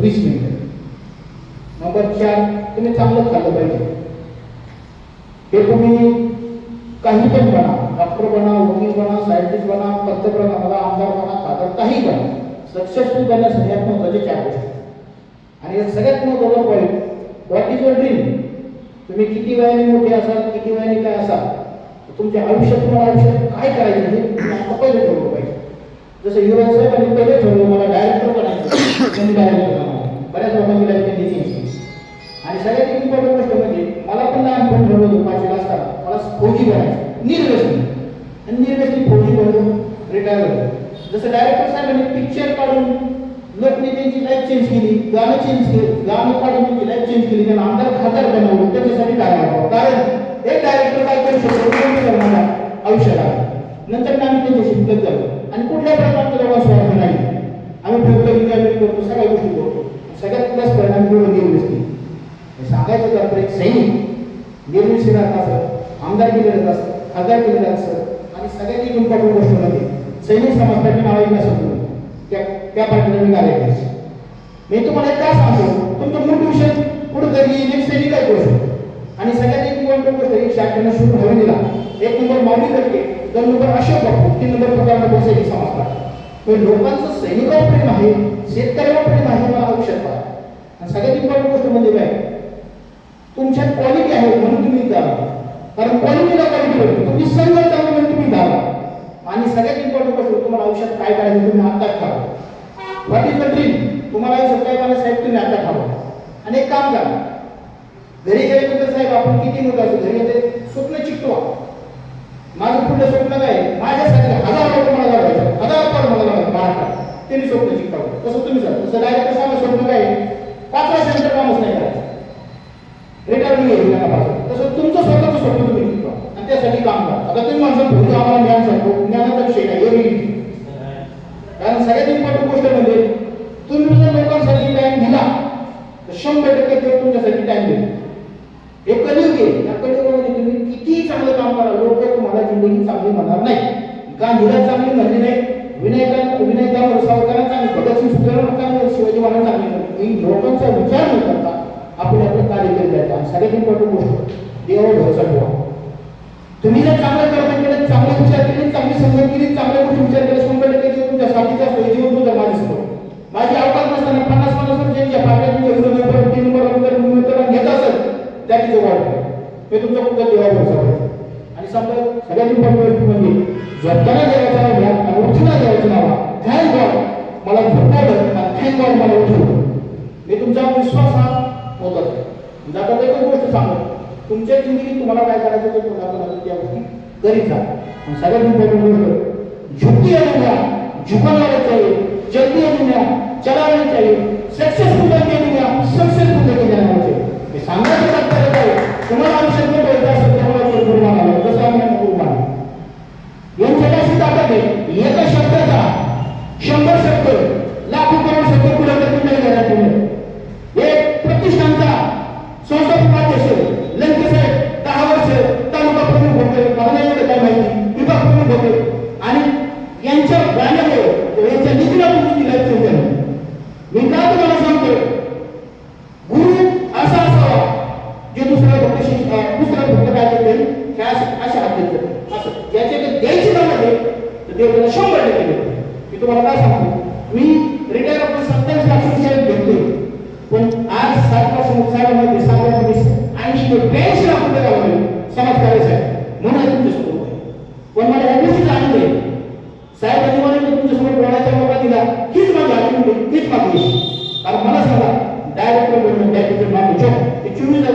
वीस मिनिटं. नंबर चार तुम्ही चांगलं खाल्लं पाहिजे. हे तुम्ही काही पण बना डॉक्टर बना वकील बना सायंटिस्ट बना पंतप्रधान बना आमदार बना खासदार काही बना सक्सेसफुल करण्यासाठी सगळ्यात महत्त्वाचे चार गोष्टी. आणि यात सगळ्यात महत्त्वाचा point what is your dream तुम्ही किती वयाने मोठे असाल किती वयाने काय असाल तुमच्या आयुष्यात तुम्हाला आयुष्यात काय करायचं हे तुम्ही आता पहिले ठरवलं पाहिजे. जसं युवराज साहेबांनी पहिले ठरवलं मला डायरेक्टर आणि निर्व्यसनी फौजी बनून रिटायर झालो. जसं डायरेक्टर साहेबांनी पिक्चर काढून लोकने त्यांची लाईफ चेंज केली गाणं चेंज केलं गाणं काढून त्यांची लाईफ चेंज केली त्यांना आमदार खासदार बनवलं त्याच्यासाठी काय करावं कारण एक डायरेक्टर काय करू शकतो? दोन आयुष्याला. नंतर आम्ही त्यांच्याशी शिकत जातो आणि कुठल्या प्रकारचा लोक स्वार्थ नाही. आम्ही फक्त एन्जॉयमेंट करतो सगळ्या गोष्टी करतो. सगळ्यात प्लस परिणाम मिळून निर्व्यसनी हे सांगायचं तर एक सैनिक. निर्मिती राहत असत आमदार केलेलं असतं खासदार केलेलं असतं आणि सगळ्यात एक इम्पॉर्टंट गोष्ट होती सैनिक समाजासाठी मला ऐकलं असं त्या त्या पार्टीला मी कार्य करायचं मी तुम्हाला एक काय सांगतो तुमचं मूळ मोटिवेशन कुठंतरी येईल एक सैनिक आहे? गोष्ट आणि सगळ्यात एक इम्पॉर्टंट गोष्ट एक शाखेनं शूट हवी दिला. एक नंबर माऊली करके दोन नंबर अशोक बापू तीन नंबर प्रकार नंबर सैनिक समाज पार्टी लोकांचं सैनिकावर प्रेम आहे शेतकऱ्यावर प्रेम आहे मला आयुष्यात पहा आणि सगळ्यात इम्पॉर्टंट गोष्ट म्हणजे काय? तुमच्यात क्वालिटी आहे म्हणून तुम्ही इथं आला कारण क्वालिटीला क्वालिटी भेटते तुमची संघ चांगली म्हणून तुम्ही इथं आला आणि सगळ्यात इम्पॉर्टंट गोष्ट तुम्हाला आयुष्यात काय करायचं तुम्ही आत्ताच ठरवा व्हॉट इज द ड्रीम तुम्हाला आयुष्यात काय साहेब तुम्ही आता ठरवा आणि एक काम करा. घरी गेल्यानंतर साहेब आपण किती मुलं असतो घरी येते स्वप्न चिकटवा. माझं पुढलं स्वप्न काय माझ्यासाठी हजार रुपये मला लावायचं हजार रुपये मला लावायचं महाराष्ट्रात ते मी स्वप्न चिकटवलं तसं तुम्ही सर तसं डायरेक्ट सांगा स्वप्न काय आहे? पाच वर्षानंतर कामच नाही करायचं. रिटायरमेंट घ्यायची नका पाहिजे तसं तुमचं स्वतःचं स्वप्न तुम्ही चिकटवा. आणि त्यासाठी काम करा. आता तुम्ही माणसं भूत आम्हाला ज्ञान सांगतो ज्ञानाचा विषय काय एवढी कारण सगळ्यात इम्पॉर्टंट गोष्ट म्हणजे तुम्ही जर लोकांसाठी टाइम दिला तर शंभर टक्के ते तुमच्यासाठी टाइम देईल हे कलियुग आहे या कलियुगामध्ये तुम्ही किती चांगलं काम करा लोक तुम्हाला जिंदगी चांगली म्हणणार नाही. गांधीला चांगली म्हणली नाही. विनायकांना विनायकांवर सावकारांना चांगली भगतसिंग सुखदेवांना शिवाजी महाराज चांगली लोकांचा विचार न करता आपण आपलं कार्य केलं जायचं आणि सगळ्यात इम्पॉर्टंट गोष्ट देवावर भरोसा ठेवा. तुम्ही जर चांगलं कर्म केलं चांगले विचार केले चांगली संगत केली चांगल्या गोष्टी विचार केले शंभर जास्त देव तुमच्या साथीचा असतो जीवन माझी अवकाश नसताना पन्नास पन्नास वर्षांच्या पाट्या तुमच्या नंबर तीन नंबर नंबर घेत असेल त्या तिथे वाढ हे तुमचा कुठला देवा भरोसा आणि समजा सगळ्यात इम्पॉर्टंट गोष्ट म्हणजे झोपताना देवाचं नाव घ्या आणि उठताना देवाचं नाव थँक गॉड मला झोपवलं आणि थँक गॉड मला उठवलं. मी तुमचा विश्वास हा होत असतो जाता एकच गोष्ट सांगतो. तुमच्या जिंदगीत तुम्हाला काय करायचं ते तुम्हाला करायचं त्या गोष्टी करीत जा सगळ्यात इम्पॉर्टंट गोष्ट झुकती है दुनिया झुकना चाहिए जल्दी है दुनिया चलाना चाहिए सक्सेसफुल बनने दुनिया सक्सेस दुसऱ्या भक्तीशी दुसऱ्या भक्त काय करते ह्या अशा अशा असं देतात असं द्यायचे द्यायची नाव आहे तर देव त्याला शंभर टक्के देतो. मी तुम्हाला काय सांगतो? मी रिटायर होऊन सत्तावीस लाख रुपये घेतले पण आज सात वर्ष साहेबांमध्ये सात वर्षामध्ये ऐंशी ते ब्याऐंशी लाख रुपये लावले समाज करायचं आहे म्हणून आज तुमच्यासमोर पण मला या गोष्टीचा आनंद आहे. साहेबांनी मला इथं तुमच्यासमोर बोलायचा मौका दिला. हीच माझी आठवण हीच मागणी कारण मला सांगा डायरेक्टर पेमेंट डायरेक्ट मागणी जॉब ते चोवीस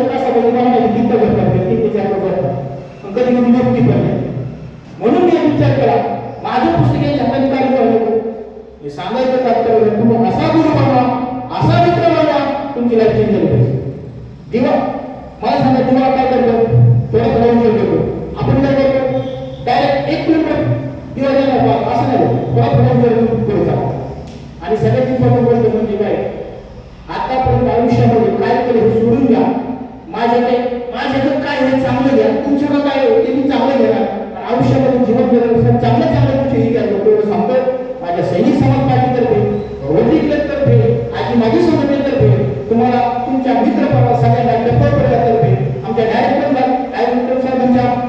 पण कधी म्हणून मी विचार केला माझं पुस्तक यांच्या हाताने काय करावं हे सांगायचं तात्पर्य तुम्ही असा गुरु बनवा असा मित्र बनवा तुमची लाईफ चेंज झाली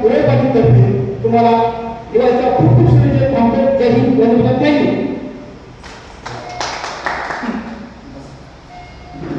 पुढे पाठवून करते. तुम्हाला दिवाळीच्या खूप खूप शुभेच्छा थांबतो जय हिंद.